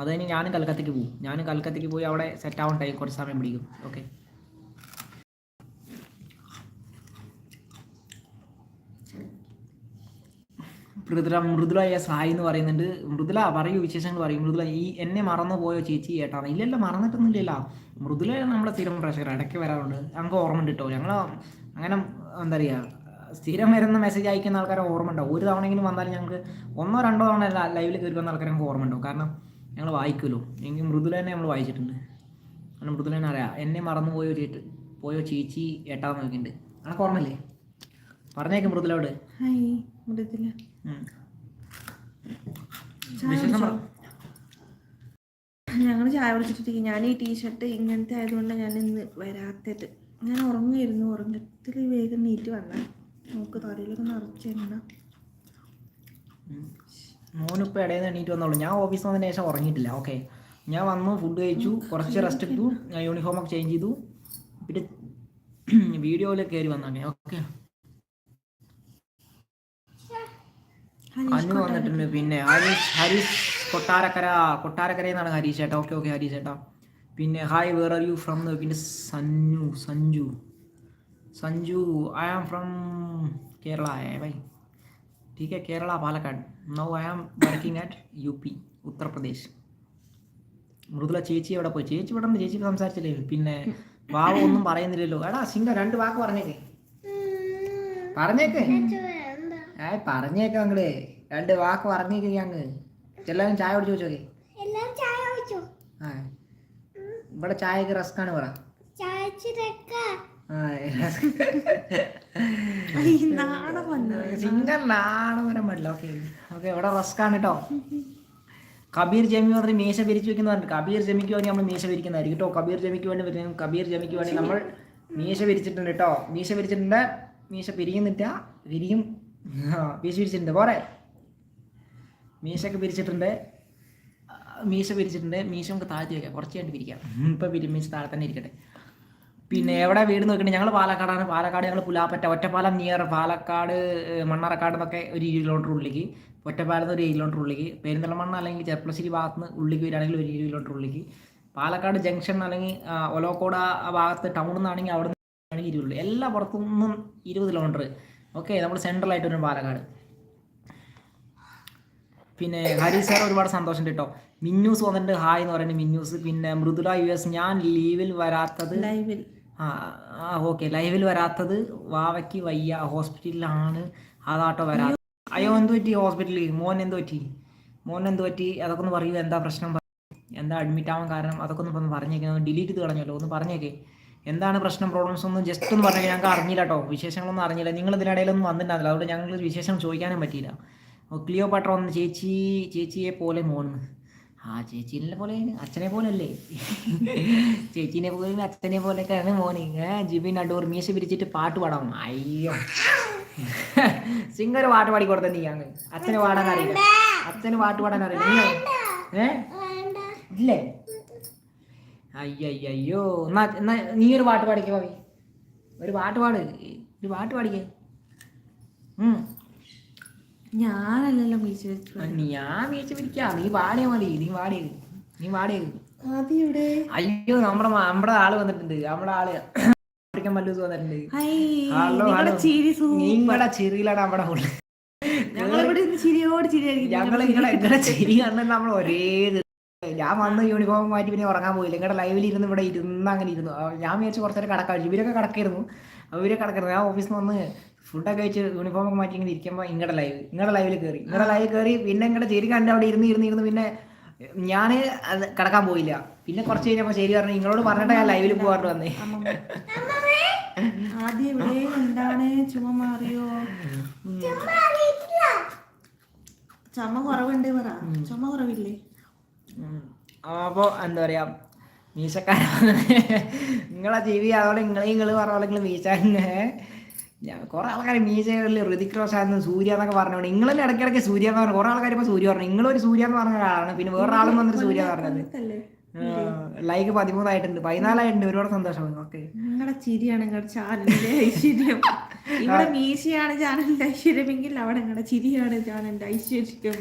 അത് കഴിഞ്ഞ് ഞാനും കൽക്കത്തയ്ക്ക് പോകും ഞാനും കൽക്കത്തയ്ക്ക് പോയി അവിടെ സെറ്റ് ആവാൻ ടൈം കുറച്ച് സമയം പിടിക്കും. ഓക്കെ മൃദുല മൃദുല എസ് എന്ന് പറയുന്നുണ്ട്. മൃദുല പറയൂ വിശേഷങ്ങൾ പറയും. മൃദുല ഈ എന്നെ മറന്നു പോയോ ചേച്ചി ഏട്ടാണ് ഇല്ലല്ല മറന്നിട്ടൊന്നുമില്ല മൃദുല നമ്മുടെ സ്ഥിരം പ്രഷർ ഇടയ്ക്ക് വരാറുണ്ട്. ഞങ്ങൾക്ക് ഓർമ്മ ഉണ്ട് കേട്ടോ. ഞങ്ങൾ അങ്ങനെ എന്താ പറയുക സ്ഥിരം വരുന്ന മെസ്സേജ് അയക്കുന്ന ആൾക്കാരെ ഓർമ്മ ഉണ്ടാവും. ഒരു തവണയെങ്കിലും വന്നാലും ഞങ്ങൾക്ക് ഒന്നോ രണ്ടോ തവണ ലൈവിൽ കയറി വന്ന ആൾക്കാരെ ഞങ്ങൾക്ക് ഓർമ്മ ഉണ്ടാവും. കാരണം ഞങ്ങൾ വായിക്കുമല്ലോ എങ്കിൽ മൃദുല തന്നെ നമ്മൾ വായിച്ചിട്ടുണ്ട്. കാരണം മൃദുല തന്നെ അറിയാം. എന്നെ മറന്നു പോയോ ചേട്ട് പോയോ ചേച്ചി ഏട്ടാന്ന് നോക്കിയിട്ടുണ്ട് അനക്ക് ഓർമ്മയില്ലേ? പറഞ്ഞേക്ക് മൃദുലോട് ഹായ് മൃദുല. ഉം. വിശേഷം പറ. ഞങ്ങൾ ചായ കുടിച്ചിട്ടിരിക്കും ഞാൻ ഈ ടീഷർട്ട് ഇങ്ങനത്തെ ആയതുകൊണ്ട് ഞാൻ ഇന്ന് വരാത്തത്. ഞാൻ ഉറങ്ങിയിരുന്നു ഉറങ്ങത്തിൽ വേഗം നീറ്റ് വന്നാൽ നമുക്ക് തലയിലൊക്കെ നിറച്ചെണ്ണ മോനിപ്പോൾ ഇടയിൽ നിന്ന് എണീറ്റ് വന്നോളൂ. ഞാൻ ഓഫീസിൽ വന്നതിന് ശേഷം ഉറങ്ങിയിട്ടില്ല. ഓക്കെ ഞാൻ വന്നു ഫുഡ് കഴിച്ചു കുറച്ച് റെസ്റ്റ് എടുത്തു ഞാൻ യൂണിഫോം ഒക്കെ ചേഞ്ച് ചെയ്തു. പിന്നെ വീഡിയോയിൽ കയറി വന്നാണ് ഓക്കെ അനു വന്നിട്ടുണ്ട് പിന്നെ. ഹരീഷ് ഹരീഷ് കൊട്ടാരക്കര. കൊട്ടാരക്കരയിൽ എന്നാണ് ഹരീഷ് ചേട്ടാ. ഓക്കെ ഓക്കെ ഹരീഷ് ചേട്ടാ. പിന്നെ hi where are you from പിന്നെ Sanju. Sanju Sanju I am from Kerala bye ठीक है केरला पालक्काड नौ I am working at UP P Uttar Pradesh Mridula ചേച്ചി എവിടെ പോയി. ചേച്ചി ഇവിടെ ചേച്ചി സംസാരിച്ചില്ലേ? പിന്നെ വാവ ഒന്നും പറയുന്നില്ലല്ലോ. എടാ സിംഗ രണ്ട് വാക്ക് പറഞ്ഞേക്കേ. പറഞ്ഞേക്ക്. ഏ പറഞ്ഞേക്ക അങ്ങടെ. രണ്ട് വാക്ക് പറഞ്ഞേക്ക് അങ്ങ്. എല്ലാവരും ചായ കുടിച്ചു വെച്ചോക്കെ ആ. ഇവിടെ ചായക്ക് റസ്ക്കാണ് പറ. ചായ സിംഗറിലാണ് വരാൻ പാടില്ല ഓക്കെ. ഓക്കെ ഇവിടെ റസ്ക്കാണ് കേട്ടോ കബീർ ജമി പറഞ്ഞ് മീശ പിരിച്ചു വെക്കുന്ന പറഞ്ഞു കബീർ ജമിക്ക് വേണ്ടി നമ്മൾ മീശ പിരിക്കുന്നതായിരിക്കും കേട്ടോ കബീർ ജമിക്ക് വേണ്ടി വരുന്ന കബീർ ജമിക്ക് വേണ്ടി നമ്മൾ മീശ പിരിച്ചിട്ടുണ്ട് കേട്ടോ മീശ പിരിച്ചിട്ടുണ്ട് മീശ പിരിയുന്നില്ല. പിരിയും മീശ പിരിച്ചിട്ടുണ്ട് പോരെ. മീശയൊക്കെ പിരിച്ചിട്ടുണ്ട്. മീശ പിരിച്ചിട്ടുണ്ട്. മീശ നമുക്ക് താഴ്ത്തി വെക്കാം. കുറച്ച് കഴിഞ്ഞിട്ട് പിരിക്കാം. ഇപ്പം പിരി മീശ താഴെ തന്നെ ഇരിക്കട്ടെ. പിന്നെ എവിടെ വീട് നോക്കണേ ഞങ്ങൾ പാലക്കാടാണ്. പാലക്കാട് ഞങ്ങൾ പുലാപ്പറ്റ ഒറ്റപ്പാലം നിയർ പാലക്കാട് മണ്ണാറക്കാട് എന്നൊക്കെ ഒരു കിലോമീറ്റർ ഉള്ളിക്ക് ഒറ്റപ്പാലത്ത് ഒരു കിലോമീറ്റർ ഉള്ളിലേക്ക്. പെരിന്തൽമണ്ണ അല്ലെങ്കിൽ ചെപ്പളശ്ശേരി ഭാഗത്ത് നിന്ന് ഉള്ളിക്ക് വരികയാണെങ്കിൽ ഒരു കിലോമീറ്റർ ഉള്ളിക്ക് പാലക്കാട് ജംഗ്ഷൻ അല്ലെങ്കിൽ ഒലോക്കോട് ആ ഭാഗത്ത് ടൗണിൽ നിന്നാണെങ്കിൽ അവിടെ നിന്നാണെങ്കിൽ ഇരുപത് എല്ലാ പുറത്തുനിന്നും ഇരുപത് കിലോമീറ്റർ ഓക്കെ നമ്മൾ സെൻട്രൽ ആയിട്ട് വരും പാലക്കാട്. പിന്നെ ഹരി സാർ ഒരുപാട് സന്തോഷം കേട്ടോ മിന്നൂസ് വന്നിട്ടുണ്ട്. ഹായ് എന്ന് പറയുന്നത് മിന്നൂസ്. പിന്നെ മൃദുല യു എസ് ഞാൻ ലീവിൽ വരാത്തത് ലൈവിൽ ആ ഓക്കെ. ലൈവിൽ വരാത്തത് വാവയ്ക്ക് വയ്യ. ഹോസ്പിറ്റലിലാണ് അതാട്ടോ വരാ. അയ്യോ. എന്ത് പറ്റി ഹോസ്പിറ്റലിൽ? മോൻ എന്ത് പറ്റി? മോൻ എന്ത് പറ്റി? അതൊക്കെ ഒന്ന് പറയൂ എന്താ പ്രശ്നം? എന്താ അഡ്മിറ്റ് ആവാൻ കാരണം? അതൊക്കെ ഒന്ന് പറഞ്ഞേക്കെ. ഒന്ന് ഡിലീറ്റ് ചെയ്ത് കളഞ്ഞല്ലോ ഒന്ന് പറഞ്ഞേക്കെ. എന്താണ് പ്രശ്നം? പ്രോബ്ലംസ് ഒന്നും ജസ്റ്റ് ഒന്ന് പറഞ്ഞു ഞങ്ങൾക്ക് അറിഞ്ഞില്ല കേട്ടോ വിശേഷങ്ങളൊന്നും അറിഞ്ഞില്ല. നിങ്ങൾ ഇതിനിടയിലൊന്നും വന്നിട്ടുണ്ടാവില്ല അതുകൊണ്ട് ഞങ്ങൾക്ക് വിശേഷം ചോദിക്കാനും പറ്റിയില്ല. ക്ലിയോ പട്ടർ ഒന്ന് ചേച്ചി ചേച്ചിയെ പോലെ മോന്ന് ആ ചേച്ചീനെ പോലെ? അച്ഛനെ പോലല്ലേ? ചേച്ചീനെ പോലെ അച്ഛനെ പോലെ മോന്. മോനെ ജിബിൻ അടൂർ മീശ പിരിച്ചിട്ട് പാട്ട് പാടാം അയ്യോ. സിംഗർ പാട്ട് പാടി കൊടുത്ത നീ അങ്ങ്. അച്ഛന് പാടാൻ അറിയില്ല. അച്ഛന് പാട്ട് പാടാൻ അറിയില്ല. ഏ? ഇല്ലേ? അയ്യയ്യോ എന്നാ എന്നാ നീ ഒരു പാട്ട് പാടിക്കോ ഒരു പാട്ട് പാട്. ഒരു പാട്ട് പാടിക്കേ. ഞാനല്ലല്ലോ മീശ വെച്ചു ഞാൻ പിടിക്കാം. നീ മതി. നീ നീ അയ്യോ നമ്മുടെ നമ്മുടെ ആൾ വന്നിട്ടുണ്ട്. നമ്മുടെ ആൾ ആഫ്രിക്കൻ മല്ലൂസ് വന്നിട്ടുണ്ട്. ഹായ് ഹലോ നിങ്ങളുടെ ഹലോ. ചിരി സൂ- നിങ്ങളുടെ ചിരിയിലാണ് നമ്മുടെ ഉള്ളത്. ഞങ്ങളിവിടെ ഇരുന്ന് ചിരിയോട് ചിരിയായിരിക്കും ഞങ്ങൾ നിങ്ങളുടെ ചിരി നമ്മൾ ഒരേ. ഞാൻ വന്ന് യൂണിഫോം മാറ്റി പിന്നെ ഉറങ്ങാൻ പോയില്ല. നിങ്ങളുടെ ലൈവിൽ ഇരുന്ന് ഇവിടെ ഇരുന്ന് അങ്ങനെ ഇരുന്നു. ഞാൻ വിചാരിച്ചു കുറച്ചേരം കിടക്കാം ഇവരൊക്കെ കടക്കായിരുന്നു. അവരെ കടക്കായിരുന്നു. ഞാൻ ഓഫീസിൽ നിന്ന് വന്ന് ഫുഡൊക്കെ വെച്ച് യൂണിഫോം ഒക്കെ മാറ്റി ഇങ്ങനെ ഇരിക്കുമ്പോൾ നിങ്ങളുടെ ലൈവ് നിങ്ങളുടെ ലൈവിൽ കയറി നിങ്ങളുടെ ലൈവിൽ കയറി പിന്നെ നിങ്ങളുടെ ചേരി കണ്ട് അവിടെ ഇരുന്ന് ഇരുന്ന് ഇരുന്ന് പിന്നെ ഞാൻ അത് കിടക്കാൻ പോയില്ല. പിന്നെ കുറച്ച് കഴിഞ്ഞപ്പോൾ ശരി പറഞ്ഞു നിങ്ങളോട് പറഞ്ഞിട്ട് ഞാൻ ലൈവിൽ പോകാണ്ട് വന്നേ. ആദ്യം ഇവിടെ എന്താണ്? ചുമ മാറിയോ? ചുമ കുറവുണ്ട് പറ. ചുമ കുറവില്ലേ? അപ്പോൾ എന്താ പറയാ മീശക്കാരാണ് നിങ്ങളെ ജീവി അതോടെ നിങ്ങളെ നിങ്ങൾ പറഞ്ഞ പോലെ നിങ്ങൾ മീശ ഞാൻ കുറെ ആൾക്കാർ മീശകളിൽ ഋതിക് റോഷാന്ന് സൂര്യ എന്നൊക്കെ പറഞ്ഞോണ്ട് നിങ്ങൾ തന്നെ ഇടയ്ക്കിടയ്ക്ക് സൂര്യ എന്ന് പറഞ്ഞു കുറെ ആൾക്കാർ ഇപ്പൊ സൂര്യ പറഞ്ഞു നിങ്ങളൊരു സൂര്യ എന്ന് പറഞ്ഞ ആളാണ് പിന്നെ വേറൊരാളും വന്നിട്ട് സൂര്യ പറഞ്ഞത്? ലൈക്ക് പതിമൂന്നായിട്ടുണ്ട് പതിനാലായിട്ടുണ്ട് ഒരുപാട് സന്തോഷം ഓക്കെ നിങ്ങളുടെ ചിരിയാണ് നിങ്ങളുടെ ചാനലിന്റെ ഐശ്വര്യം. ഇവിടെ മീശയാണ് ചാനലിന്റെ ഐശ്വര്യമെങ്കിൽ അവിടെ നിങ്ങളുടെ ചിരിയാണ് ചാനലിന്റെ ഐശ്വര്യം.